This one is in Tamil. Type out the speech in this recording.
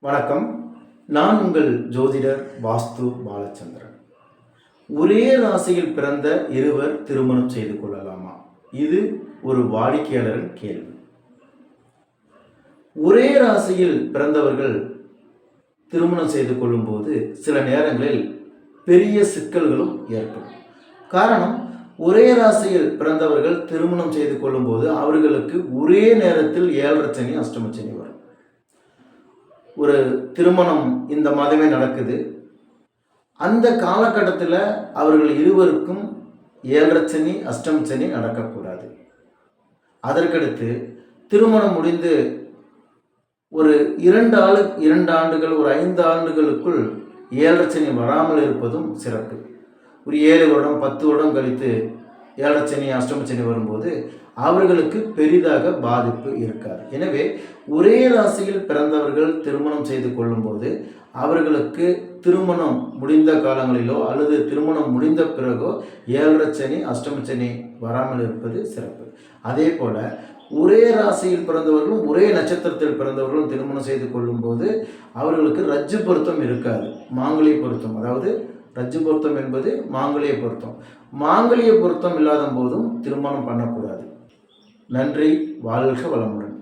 வணக்கம். நான் உங்கள் ஜோதிடர் வாஸ்து பாலச்சந்திரன். ஒரே ராசியில் பிறந்த இருவர் திருமணம் செய்து கொள்ளலாமா? இது ஒரு வாடிக்கையாளரின் கேள்வி. ஒரே ராசியில் பிறந்தவர்கள் திருமணம் செய்து கொள்ளும்போது சில நேரங்களில் பெரிய சிக்கல்களும் ஏற்படும். காரணம் ஒரே ராசியில் பிறந்தவர்கள் திருமணம் செய்து கொள்ளும்போது அவர்களுக்கு ஒரே நேரத்தில் ஏழரை சனி அஷ்டம சனி வரும். ஒரு திருமணம் இந்த மாதமே நடக்குது. அந்த காலகட்டத்தில் அவர்கள் இருவருக்கும் ஏழரை சனி அஷ்டம சனி நடக்கக்கூடாது அதற்கடுத்து திருமணம் முடிந்து ஒரு இரண்டு ஆளு இரண்டு ஆண்டுகள் ஒரு ஐந்து ஆண்டுகளுக்குள் ஏழரை சனி வராமல் இருப்பதும் சிறப்பு. ஒரு ஏழு வருடம் பத்து வருடம் கழித்து ஏழரை சனி அஷ்டம சனி வரும்போது அவர்களுக்கு பெரிதாக பாதிப்பு இருக்காது. எனவே ஒரே ராசியில் பிறந்தவர்கள் திருமணம் செய்து கொள்ளும்போது அவர்களுக்கு திருமணம் முடிந்த காலங்களிலோ அல்லது திருமணம் முடிந்த பிறகோ ஏழரை சனி அஷ்டம சனி வராமல் இருப்பது சிறப்பு. அதே போல ஒரே ராசியில் பிறந்தவர்களும் ஒரே நட்சத்திரத்தில் பிறந்தவர்களும் திருமணம் செய்து கொள்ளும்போது அவர்களுக்கு ரஜ்ஜு பொருத்தம் இருக்காது. மாங்கலிய பொருத்தம் அதாவது ரஜ்ஜு பொருத்தம் என்பது மாங்கலிய பொருத்தம். மாங்கலிய பொருத்தம் இல்லாத போதும் திருமணம் பண்ணக்கூடாது. நன்றி வாழ்க வளமுடன்.